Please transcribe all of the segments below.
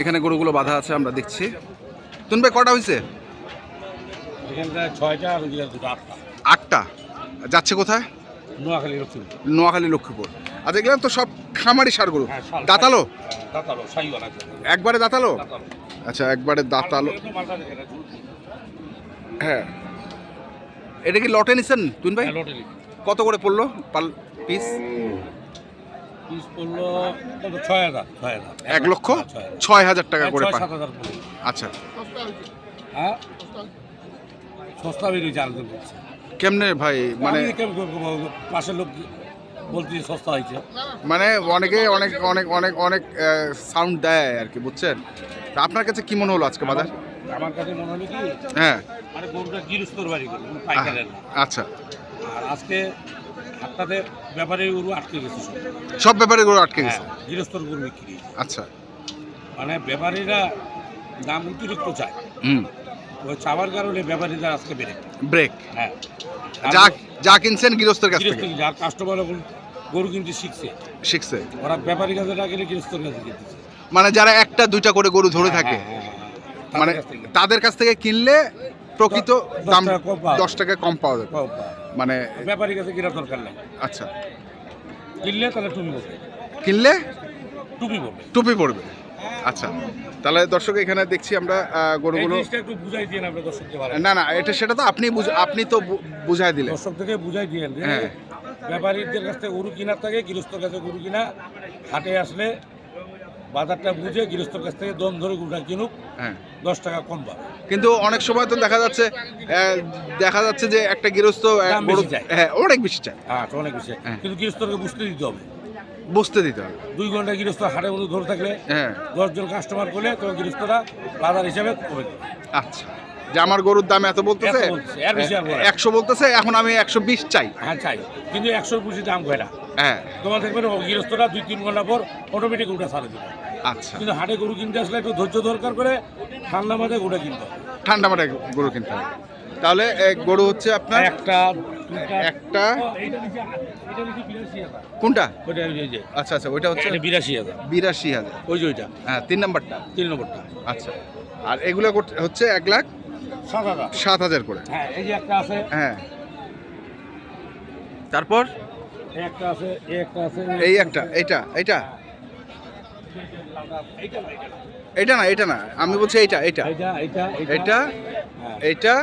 এখানে গরুগুলো বাধা আছে আমরা দেখছি। তুন ভাই কটা হয়েছে আটটা। যাচ্ছে কোথায়? নোয়াখালী লক্ষ্মী নোয়াখালী লক্ষ্মীপুর। আর দেখলাম তো সব খামারি সার গরু। হ্যাঁ, দাঁতালো? একবারে দাঁতালো? আচ্ছা একবারে দাঁতালো। হ্যাঁ। এটা কি লটে নিছেন তুন ভাই? হ্যাঁ, কত করে পড়ল পাল পিস পিস পড়ল ছয় হাজার ছয় হাজার। এক লক্ষ ছয় হাজার। টাকা করে পান। আচ্ছা। হ্যাঁ? সস্তা বেরিয়েছে আরেকজন বলছে। কেমনে ভাই মানে? পাশের লোক বলতে সস্তা হয়েছে। মানে অনেকে অনেক অনেক অনেক অনেক সাউন্ড দেয় আর কি বুঝছেন? আপনার কাছে কি মনে হলো আজকে বাজার? আমার কাছে মনে হলো কি হ্যাঁ। আরে গরুটা গিরস্তর বাড়ি পাইকারের আচ্ছা। আর আজকে হাটটাতে ব্যাপারে গরু আটকে গেছে সব। সব ব্যাপারে গরু আটকে হ্যাঁ গেছে গৃহস্থর গরু বিক্রি আচ্ছা। মানে ব্যাপারীরা দাম অতিরিক্ত চায়। হুম। ওই চাওয়ার কারণে ব্যাপারীরা আজকে বেড়ে ব্রেক হ্যাঁ। যা যা কিনছেন গৃহস্থের কাছ গৃহস্থ থেকে? যার কাস্টমার এখন গরু কিনতে শিখছে। শিখছে। ওরা ব্যাপারী কাছে না গেলে গৃহস্থর কাছে কিনতেছে মানে যারা একটা দুইটা করে গরু ধরে থাকে হ্যাঁ, হ্যাঁ, হ্যাঁ। মানে তাদের কাছ থেকে। তাদের কাছ থেকে কিনলে প্রকৃত দশ দাম টাকা কম পাওয়া দশ টাকা কম পাওয়া যাবে কম। মানে ব্যাপারী কাছে কেনার দরকার নেই। আচ্ছা। কিনলে তাহলে টুপি পড়বে কিনলে? টুপি পড়বে টুপি পড়বে আচ্ছা। তাহলে দর্শক এখানে দেখছি আমরা গরুগুলো একটু বুঝাই দিয়ে দর্শককে পারেন না না এটা সেটা তো আপনি আপনি তো বুঝাই দিলেন। দর্শক থেকে বুঝাই দিয়ে হ্যাঁ। ব্যাপারীদের কাছ থেকে গরু কেনার থাকে গৃহস্থর কাছে গরু কিনা হাটে আসলে বাজারটা বুঝে গৃহস্থর কাছ থেকে দম ধরে গুড়া কিনুক হ্যাঁ। দশ টাকা কম পাবে। কিন্তু অনেক সময় তো দেখা যাচ্ছে দেখা যাচ্ছে যে একটা গৃহস্থ। হ্যাঁ অনেক বেশি চায়। হ্যাঁ অনেক বেশি হ্যাঁ। কিন্তু গৃহস্থকে বুঝতে দিতে হবে। বসতে দিতে হবে। দুই ঘণ্টা গৃহস্থ হাড়ে গরু ধরে থাকলে হ্যাঁ। দশজন কাস্টমার করলে তো গৃহস্থরা বাজার হিসাবে কমে আচ্ছা। যে আমার গরুর দাম এত বলতেছে। একশো বলতেছে এখন আমি একশো বিশ চাই। হ্যাঁ চাই। কিন্তু একশো বেশি দাম কয় না? হ্যাঁ। তোমার দেখবেন গৃহস্থরা দুই তিন ঘণ্টা পর অটোমেটিক গরুটা ছাড়ে দেবে। আচ্ছা। কিন্তু হাটে গরু কিনতে আসলে একটু ধৈর্য দরকার করে ঠান্ডা মাঝে গরুটা কিনতে ঠান্ডা মাঠে গরু কিনতে হবে। তাহলে গরু হচ্ছে আপনার? একটা একটা। কোনটা? ওইটা যে। আচ্ছা আচ্ছা ওইটা হচ্ছে বিরাশি হাজার। বিরাশি হাজার। ওই যে ওইটা। হ্যাঁ তিন নাম্বারটা। তিন নম্বরটা। আচ্ছা। আর এগুলো হচ্ছে এক লাখ? সাত হাজার। সাত হাজার করে। হ্যাঁ এই যে একটা আছে। হ্যাঁ। তারপর? এই একটা আছে একটা আছে। এই একটা এইটা এইটা। এইটা না, এটা না এটা না আমি বলছি এইটা এইটা। এইটা এইটা এটা হ্যাঁ, এইটা।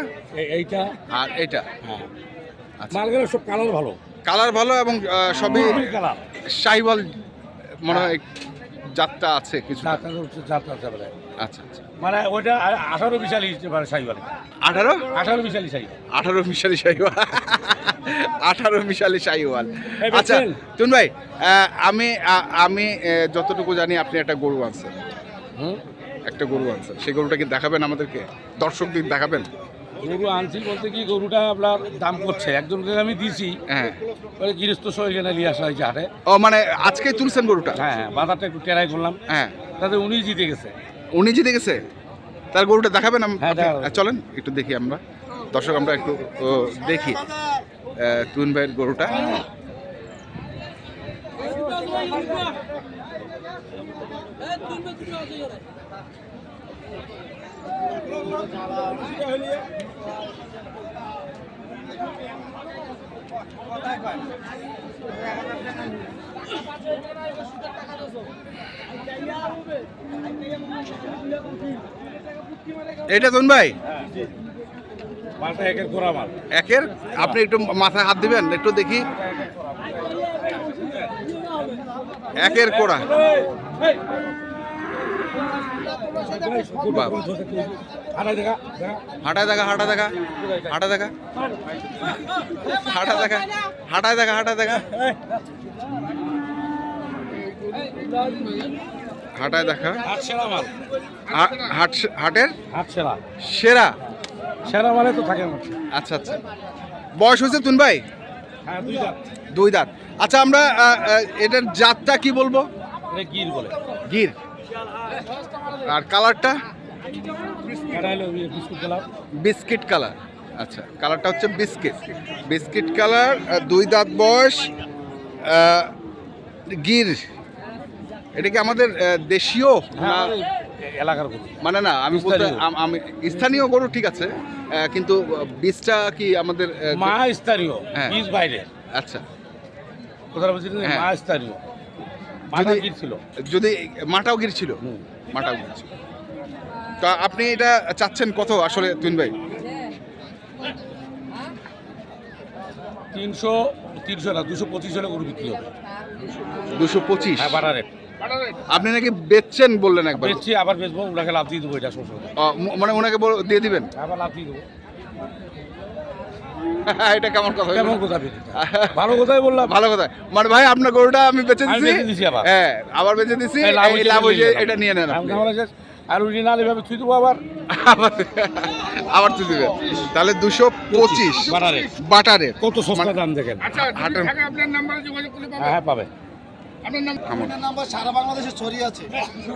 এইটা। আর এইটা। হ্যাঁ। আচ্ছা। মালগুলো সব কালার ভালো। কালার ভালো এবং সবই কালার সাইওয়াল মনে হয় যাত্রা আছে কিছু যাত্রা হচ্ছে আছে বলে। আচ্ছা আচ্ছা। মানে ওইটা আঠারো বিশালি মানে সাইবার আঠারো? আঠারো বিশালি সাই আঠারো মিশালি শাহিওয়াল আঠারো মিশালি শাহিওয়াল এই আচ্ছা? তুন ভাই আমি আমি যতটুকু জানি আপনি একটা গরু আনছেন। হুম? একটা গরু আনছেন। সেই গরুটা কি দেখাবেন আমাদেরকে? দর্শকদের দেখাবেন? গরু আনছি বলতে কি গরুটা আপনার দাম করছে। একজনকে আমি দিয়েছি হ্যাঁ। ওই গৃহস্থ সহ এখানে নিয়ে আসা হয়েছে হাটে। ও মানে আজকে তুলছেন গরুটা? হ্যাঁ হ্যাঁ বাজারটা একটু টেরাই করলাম। হ্যাঁ। তাতে উনি জিতে গেছে। উনি জিতে গেছে? তার গরুটা দেখাবেন হ্যাঁ? চলেন একটু দেখি আমরা। দর্শক আমরা একটু দেখি। তুন ভাইয়ের গরুটা। এটা তুন ভাই? মালটা একের গোড়া মাল। একের? আপনি একটু মাথায় হাত দিবেন একটু দেখি। একের কোড়া হাটাই দেখা হাঁটা দেখা হাঁটা দেখা হাঁটা দেখা হাঁটা দেখা হাঁটায় দেখা। হাঁটা দেখা হাঁটায় দেখা। হাটের হাট সেরা সেরা। মালে তো থাকে না আচ্ছা আচ্ছা। বয়স হয়েছে তুন ভাই? দুই দাঁত। আচ্ছা আমরা এটার জাতটা কি বলব? গির বলে। গির। আর কালারটা? Biscuit colour. আচ্ছা কালারটা হচ্ছে বিস্কিট। বিস্কিট কালার দুই দাঁত বয়স গির। এটা কি আমাদের দেশীয় হ্যাঁ এলাকার গরু। মানে না আমি বলতে স্থানীয়। আমি স্থানীয় গরু ঠিক আছে কিন্তু বীজটা কি আমাদের মা স্থানীয় হ্যাঁ। বীজ বাইরে। আচ্ছা। কোথাও বলছি হ্যাঁ। মা স্থানীয় মাথা যদি- যদি মাটাও গির ছিল। মাটাও গির ছিল। তা আপনি এটা চাচ্ছেন কত আসলে তুইন ভাই? তিনশো তিনশো না দুশো পঁচিশ হলে গরু বিক্রি হবে। দুশো পঁচিশ? হ্যাঁ বাড়া রেট। আপনি নাকি বেচছেন বললেন একবার? বেচছি আবার বেচবো ওনাকে লাভ দিয়ে দেবো এটা মানে ওনাকে বল- দিয়ে দিবেন? আবার লাভ দিয়ে দেবো। এটা কেমন কথা? কেমন কথা ভালো কথাই বললাম। ভালো কথা। মানে ভাই আপনার গরুটা আমি বেঁচে দিচ্ছি দিছি। আবার। হ্যাঁ আবার বেঁচে দিছি। লাভ হয়েছে এটা নিয়ে নেন আর উনি না এভাবে থুই দেবো আবার। আবার আবার তুই তাহলে দুশো পঁচিশ বাটারে। বাটারে। কত সস্তা দাম দেখেন। হাটের হ্যাঁ হ্যাঁ পাবে সারা বাংলাদেশে ছড়িয়ে আছে।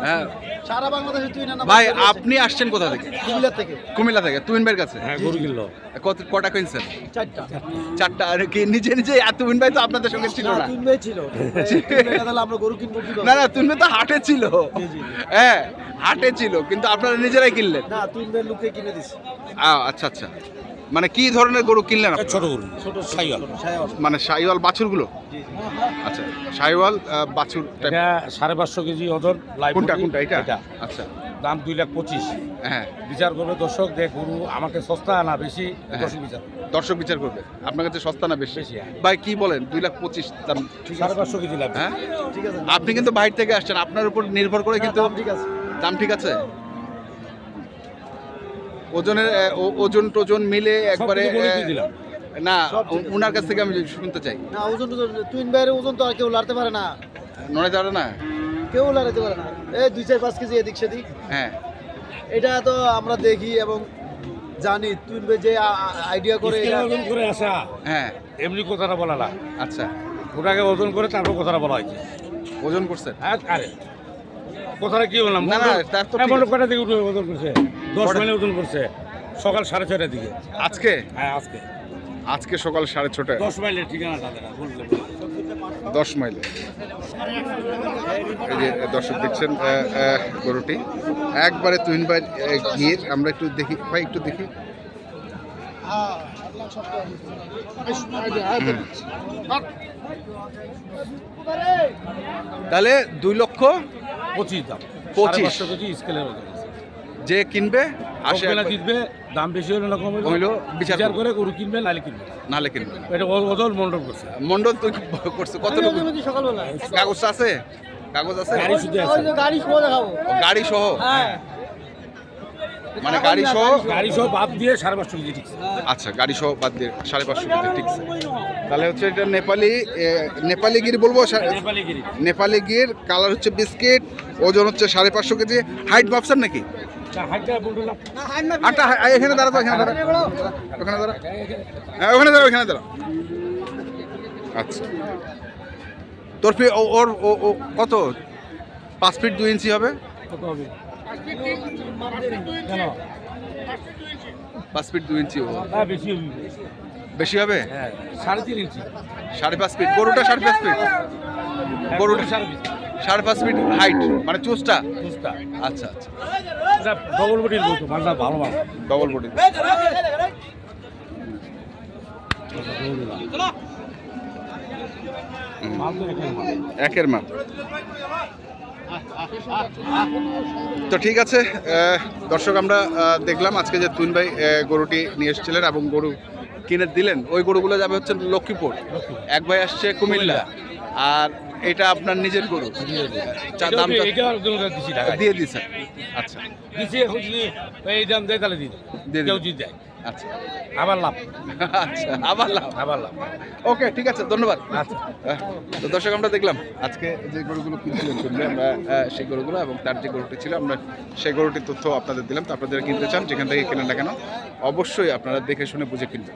হ্যাঁ। সারা বাংলাদেশে ভাই আপনি আসছেন কোথা থেকে? কুমিল্লা থেকে। কুমিল্লা থেকে তুইন ভাইয়ের কাছে? হ্যাঁ গরু কিনলো কত কটা কিনছেন চারটা। চারটা আর কি নিজে নিজে আর ভাই তো আপনাদের সঙ্গে ছিল না। তিন ভাই ছিল। তিন ভাই না তাহলে আমরা গরু কিনবো কি না না তো হাটে ছিল। জি, জি। হ্যাঁ হাটে ছিল কিন্তু আপনারা নিজেরাই কিনলেন। না তিন ভাই লোকে কিনে দিছি। আচ্ছা আচ্ছা। মানে কি ধরনের গরু কিনলেন? ছোট গরু ছোট সাইওয়াল। মানে শাহিওয়াল বাছুরগুলো। আচ্ছা আহ, বাছুর টাইপ এটা সাড়ে পাঁচশো কেজি ওজন লাইভ কোনটা। কোনটা এটা? আচ্ছা। দাম দুই লাখ পঁচিশ। হ্যাঁ। বিচার করবে দর্শক দেখ গরু আমাকে সস্তা না বেশি হ্যাঁ। দর্শক বিচার দর্শক বিচার করবে। আপনার কাছে সস্তা না বেশি? বেশি, হ্যাঁ। ভাই কি বলেন? দুই লাখ পঁচিশ দাম সাড়ে পাঁচশো কেজি লাগবে। হ্যাঁ? ঠিক আছে। আপনি কিন্তু বাইরে থেকে আসছেন আপনার উপর নির্ভর করে কিন্তু দাম ঠিক আছে। দাম ঠিক আছে? ওজনের ও- ওজন টোজন মিলে একবারে। না। ওনার কাছ থেকে আমি শুনতে চাই। না ওজন টজন তুইন ভাইয়ের ওজন তো আর কেউ লাড়তে পারে না। নড়ে যাবে না? কেউ লাড়াতে পারে না। এই দুই চার পাঁচ কেজি এদিক সেদিক। হ্যাঁ। এটা তো আমরা দেখি এবং জানি তুইন ভাই যে আইডিয়া করে এটা- ওজন করে আসা। হ্যাঁ। এমনি কথাটা বলা না। আচ্ছা। ওটাকে ওজন করে তারপর কথাটা বলা হয়েছে। ওজন করছে? হ্যাঁ আরে। কথাটা কি বললাম? না, না, তার তো। কটা দিকে ওজন করছে? দশ? মাইলে ওজন করছে সকাল সাড়ে ছয়টার দিকে। আজকে? হ্যাঁ আজকে। আজকে সকাল সাড়ে ছটায় দশ মাইলের ঠিকানাটা দশ মাইলে। এই যে দর্শক দেখছেন গরুটি। একবারে তুইন ভাই গিয়ে আমরা একটু দেখি ভাই একটু দেখি। তাহলে দুই লক্ষ পঁচিশ দাম। পঁচিশ। কেজি স্কেলের। যে কিনবে আসে না জিতবে দাম বেশি হলে না কম হইল হইল বিচার করে গরু কিনবে নাহলে কিনবে। নালে কিনবে। এটা ওজন মন্ডল করছে। মন্ডল তো করছে? কতটুকু সকালবেলা। কাগজ আছে? কাগজ আছে? গাড়ি শো দেখাবো। গাড়ি সহ? হ্যাঁ। মানে গাড়ি সহ? গাড়ি সব বাদ দিয়ে সাড়ে পাঁচশো কেজি ঠিক আচ্ছা গাড়ি সহ বাদ দিয়ে সাড়ে পাঁচশো কেজি ঠিক আছে তাহলে হচ্ছে এটা নেপালি নেপালি গির বলব? নেপালি গিরি। নেপালি গির কালার হচ্ছে বিস্কিট ওজন হচ্ছে সাড়ে পাঁচশো কেজি। হাইট ভাবছেন নাকি? আটটা এখানে দাঁড়া তো এখানে দাঁড়া ওখানে দাঁড়া হ্যাঁ ওখানে দাঁড়া ওখানে দাঁড়া আচ্ছা। তোর ফি ও- ওর ও ও কত? পাঁচ ফিট দুই ইঞ্চি হবে? কত হবে? কেন পাঁচ ফিট দুই ইঞ্চি। হবে। হ্যাঁ বেশি হবে। হ্যাঁ সাড়ে তিন ইঞ্চি। সাড়ে পাঁচ ফিট। গরুটা সাড়ে পাঁচ ফিট। গরুটা সাড়ে সাড়ে পাঁচ ফিট হাইট মানে চুজটা বুঝতা আচ্ছা আচ্ছা। ডবল বডির বলতো মালটা ভালো মাল ডবল বডি তো একের মাল তো ঠিক আছে দর্শক আমরা দেখলাম আজকে যে তুইন ভাই গরুটি নিয়ে এসেছিলেন এবং গরু কিনে দিলেন। ওই গরুগুলো যাবে হচ্ছে লক্ষ্মীপুর। এক ভাই আসছে কুমিল্লা। আর এটা আপনার নিজের গরু? চার এটাও দিয়ে- এটাও দুটো টাকা। দিয়ে দিছেন আচ্ছা। দিছি এখন যদি এই দাম দেয় তাহলে দিয়ে কেউ যদি দেয়। আচ্ছা। আবার লাভ। আচ্ছা আবার লাভ। আবার লাভ। ওকে ঠিক আছে ধন্যবাদ। আচ্ছা। তো দর্শক আমরা দেখলাম আজকে যে গরুগুলো কিনছিলেন শুনলে আমরা সেই গরুগুলো এবং তার যে গরুটি ছিল আমরা সেই গরুটির তথ্য আপনাদের দিলাম। তো আপনারা যারা কিনতে চান যেখান থেকে কেনেন না কেন অবশ্যই আপনারা দেখে শুনে বুঝে কিনবেন।